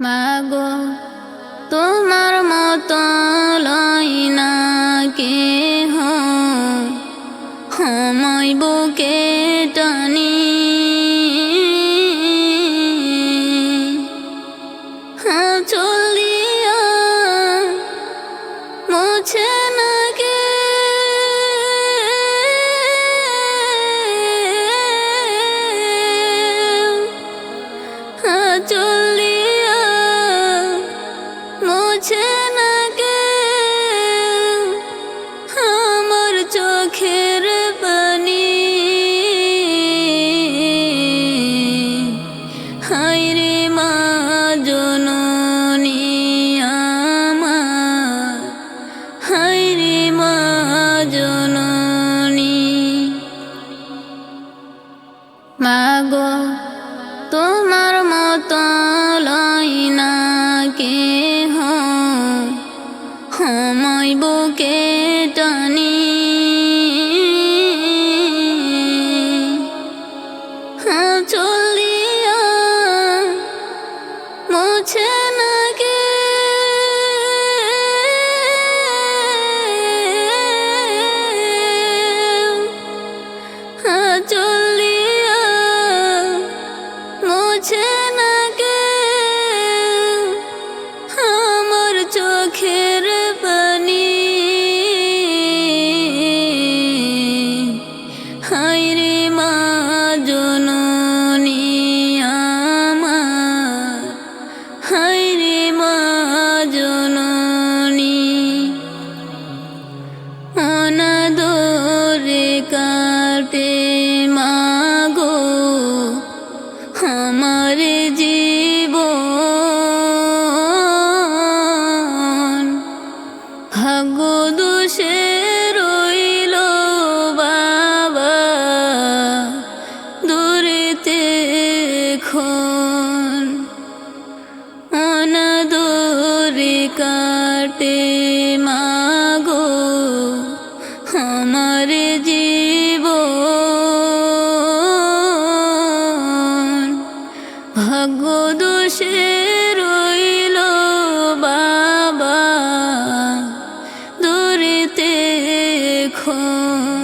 মাগো মাগো তোমার মতো লই না কে? কাটে মাগো আমার জীবন। ভাগ্য দোষে রইল বাবা দূরেতে খন অনাদরে কাটে মাগো ভাগ্য রইল বাবা। দূরেতে খন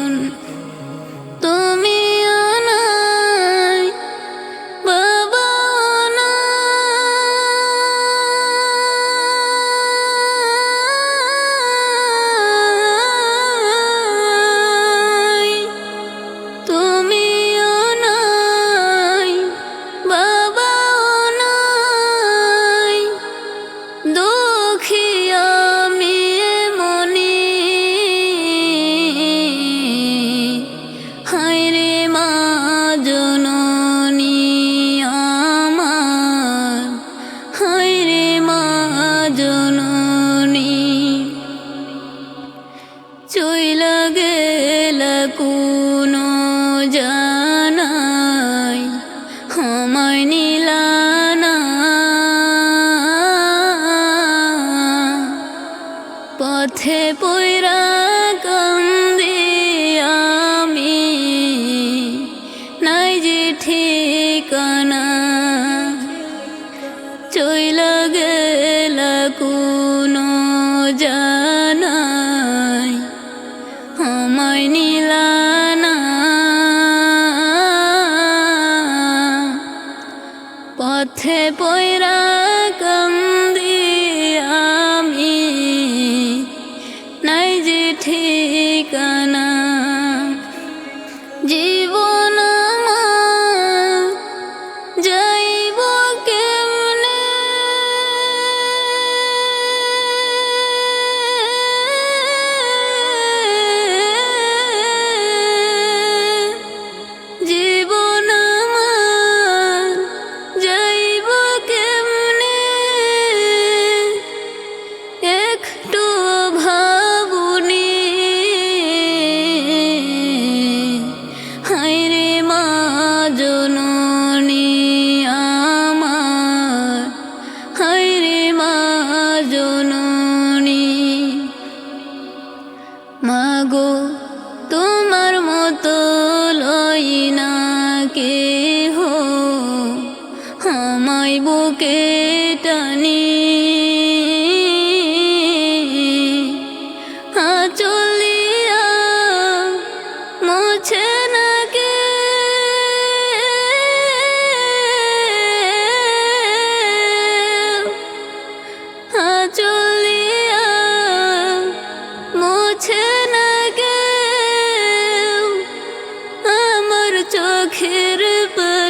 চইলা গেল কোনো জানাই সময় নিলানা পথে পৈরা কান্দি আমি নাই যে ঠিকানা চইলা গেল কোনো যা পথে বৈরা জননী আমার। হাইরে মা জননী মাগো তোমার মতো লই না কে চোখের পা